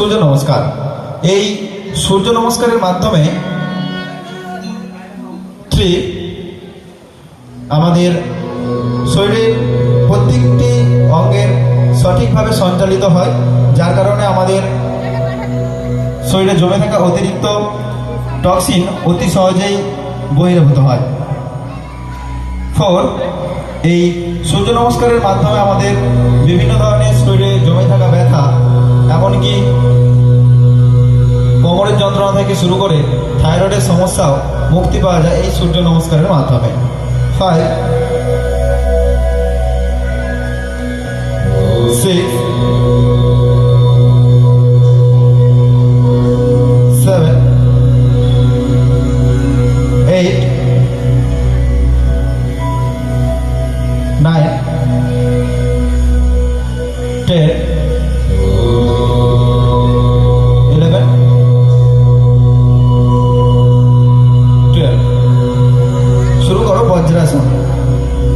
সূর্য নমস্কার। এই সূর্য নমস্কারের মাধ্যমে আমাদের শরীরের প্রত্যেকটি অঙ্গের সঠিকভাবে সঞ্চালিত হয়, যার কারণে আমাদের শরীরে জমে থাকা অতিরিক্ত টক্সিন অতি সহজেই বহির্ভূত হয়। ফোর, এই সূর্য নমস্কারের মাধ্যমে আমাদের বিভিন্ন ধরনের যন্ত্রণা থেকে শুরু করে থাইরয়েডের সমস্যাও মুক্তি পাওয়া যায় এই সূর্য নমস্কারের মাধ্যমে। Five six seven eight nine, razón.